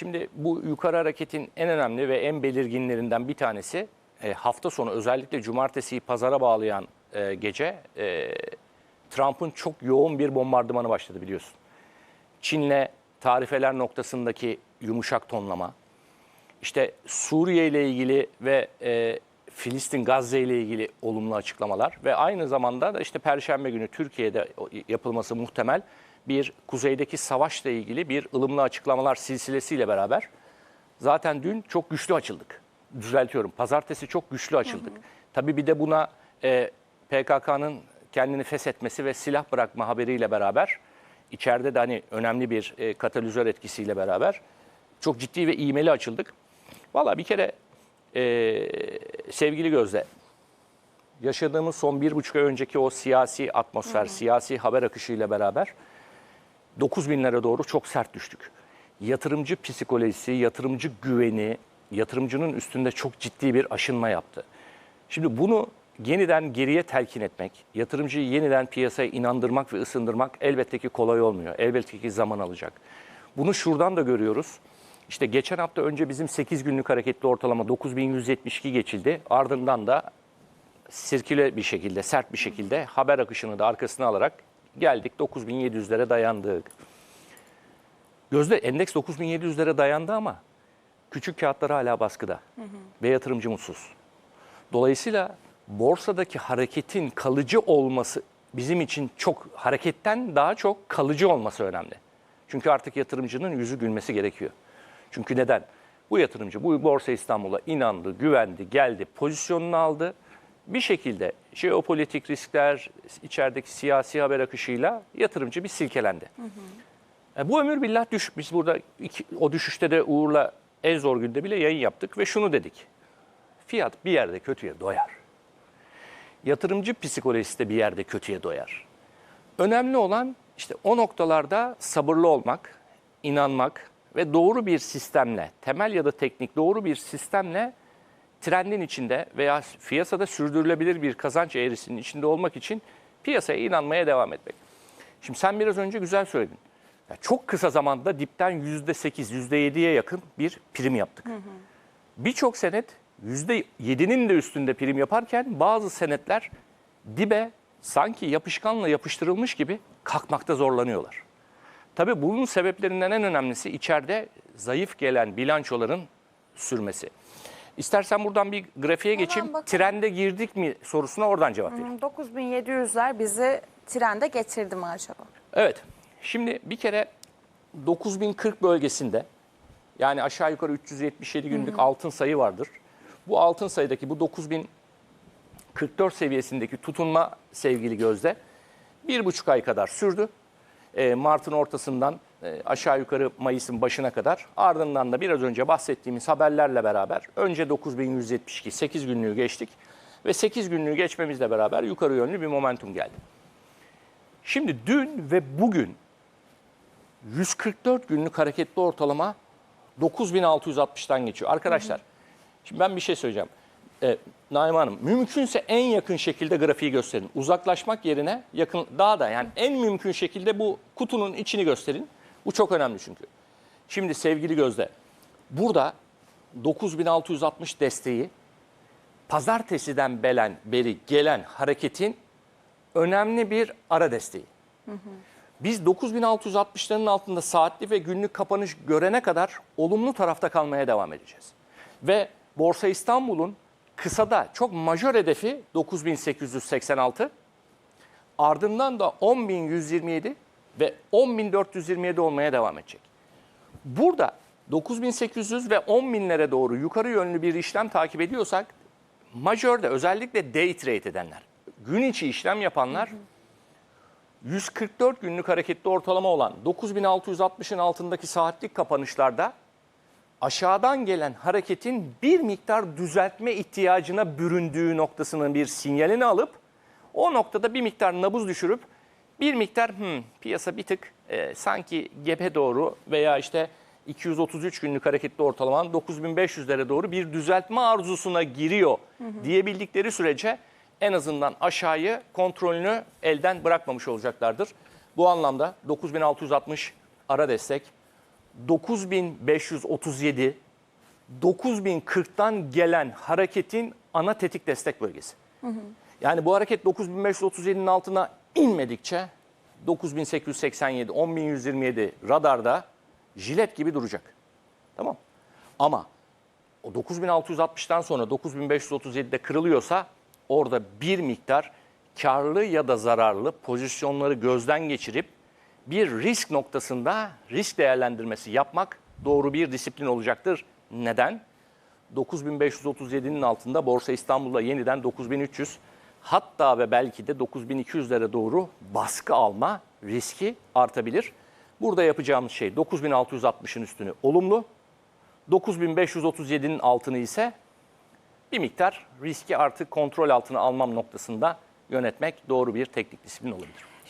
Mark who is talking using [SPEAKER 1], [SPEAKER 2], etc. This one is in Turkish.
[SPEAKER 1] Şimdi bu yukarı hareketin en önemli ve en belirginlerinden bir tanesi e, hafta sonu özellikle cumartesiyi pazara bağlayan e, gece e, Trump'ın çok yoğun bir bombardımanı başladı biliyorsun. Çin'le tarifeler noktasındaki yumuşak tonlama, işte Suriye ile ilgili ve e, Filistin Gazze ile ilgili olumlu açıklamalar ve aynı zamanda da işte Perşembe günü Türkiye'de yapılması muhtemel bir kuzeydeki savaşla ilgili bir ılımlı açıklamalar silsilesiyle beraber zaten dün çok güçlü açıldık. Düzeltiyorum. Pazartesi çok güçlü açıldık. Tabii bir de buna e, PKK'nın kendini feshetmesi ve silah bırakma haberiyle beraber içeride de hani önemli bir e, katalizör etkisiyle beraber çok ciddi ve iğmeli açıldık. Valla bir kere e, sevgili Gözde yaşadığımız son bir buçuk ay önceki o siyasi atmosfer, siyasi haber akışıyla beraber 9 binlere doğru çok sert düştük. Yatırımcı psikolojisi, yatırımcı güveni, yatırımcının üstünde çok ciddi bir aşınma yaptı. Şimdi bunu yeniden geriye telkin etmek, yatırımcıyı yeniden piyasaya inandırmak ve ısındırmak elbette ki kolay olmuyor. Elbette ki zaman alacak. Bunu şuradan da görüyoruz. İşte geçen hafta önce bizim 8 günlük hareketli ortalama 9172 geçildi. Ardından da sirküle bir şekilde, sert bir şekilde haber akışını da arkasına alarak geldik 9700'lere dayandık. Gözde endeks 9700'lere dayandı ama küçük kağıtlar hala baskıda ve yatırımcı mutsuz. Dolayısıyla borsadaki hareketin kalıcı olması bizim için çok hareketten daha çok kalıcı olması önemli. Çünkü artık yatırımcının yüzü gülmesi gerekiyor. Çünkü neden? Bu yatırımcı bu Borsa İstanbul'a inandı, güvendi, geldi, pozisyonunu aldı. Bir şekilde jeopolitik riskler, içerideki siyasi haber akışıyla yatırımcı bir silkelendi. E, bu ömür billah düş. Biz burada iki- o düşüşte de Uğur'la en zor günde bile yayın yaptık ve şunu dedik. Fiyat bir yerde kötüye doyar. Yatırımcı psikolojisi de bir yerde kötüye doyar. Önemli olan işte o noktalarda sabırlı olmak, inanmak ve doğru bir sistemle, temel ya da teknik doğru bir sistemle trendin içinde veya piyasada sürdürülebilir bir kazanç eğrisinin içinde olmak için piyasaya inanmaya devam etmek. Şimdi sen biraz önce güzel söyledin. Ya çok kısa zamanda dipten %8, %7'ye yakın bir prim yaptık. Birçok senet %7'nin de üstünde prim yaparken bazı senetler dibe sanki yapışkanla yapıştırılmış gibi kalkmakta zorlanıyorlar. Tabii bunun sebeplerinden en önemlisi içeride zayıf gelen bilançoların sürmesi. İstersen buradan bir grafiğe geçeyim.
[SPEAKER 2] bakalım.
[SPEAKER 1] Trende girdik mi sorusuna oradan cevap vereyim.
[SPEAKER 2] 9700'ler bizi trende getirdi mi acaba?
[SPEAKER 1] Evet. Şimdi bir kere 9040 bölgesinde yani aşağı yukarı 377 günlük altın sayı vardır. Bu altın sayıdaki bu 9044 seviyesindeki tutunma sevgili gözde bir buçuk ay kadar sürdü. Ee, Mart'ın ortasından e, aşağı yukarı Mayıs'ın başına kadar ardından da biraz önce bahsettiğimiz haberlerle beraber önce 9172 8 günlüğü geçtik ve 8 günlüğü geçmemizle beraber yukarı yönlü bir momentum geldi. Şimdi dün ve bugün 144 günlük hareketli ortalama 9660'tan geçiyor. Arkadaşlar şimdi ben bir şey söyleyeceğim. Ee, Naime Hanım mümkünse en yakın şekilde grafiği gösterin. Uzaklaşmak yerine yakın daha da yani en mümkün şekilde bu kutunun içini gösterin. Bu çok önemli çünkü. Şimdi sevgili Gözde burada 9660 desteği pazartesiden belen beri gelen hareketin önemli bir ara desteği. Biz 9660'ların altında saatli ve günlük kapanış görene kadar olumlu tarafta kalmaya devam edeceğiz. Ve Borsa İstanbul'un kısada çok majör hedefi 9886, ardından da 10127 ve 10427 olmaya devam edecek. Burada 9800 ve 10.000'lere doğru yukarı yönlü bir işlem takip ediyorsak majörde özellikle day trade edenler, gün içi işlem yapanlar 144 günlük hareketli ortalama olan 9660'ın altındaki saatlik kapanışlarda aşağıdan gelen hareketin bir miktar düzeltme ihtiyacına büründüğü noktasının bir sinyalini alıp o noktada bir miktar nabız düşürüp bir miktar hmm, piyasa bir tık e, sanki gebe doğru veya işte 233 günlük hareketli ortalamanın 9500'lere doğru bir düzeltme arzusuna giriyor diyebildikleri sürece en azından aşağıyı kontrolünü elden bırakmamış olacaklardır. Bu anlamda 9660 ara destek, 9537 9040'tan gelen hareketin ana tetik destek bölgesi. Yani bu hareket 9537'nin altına inmedikçe 9887, 10127 radarda jilet gibi duracak. Tamam. Ama o 9660'tan sonra 9537'de kırılıyorsa orada bir miktar karlı ya da zararlı pozisyonları gözden geçirip bir risk noktasında risk değerlendirmesi yapmak doğru bir disiplin olacaktır. Neden? 9537'nin altında Borsa İstanbul'da yeniden 9300 hatta ve belki de 9200'lere doğru baskı alma riski artabilir. Burada yapacağımız şey 9660'ın üstünü olumlu, 9537'nin altını ise bir miktar riski artık kontrol altına almam noktasında yönetmek doğru bir teknik disiplin olabilir.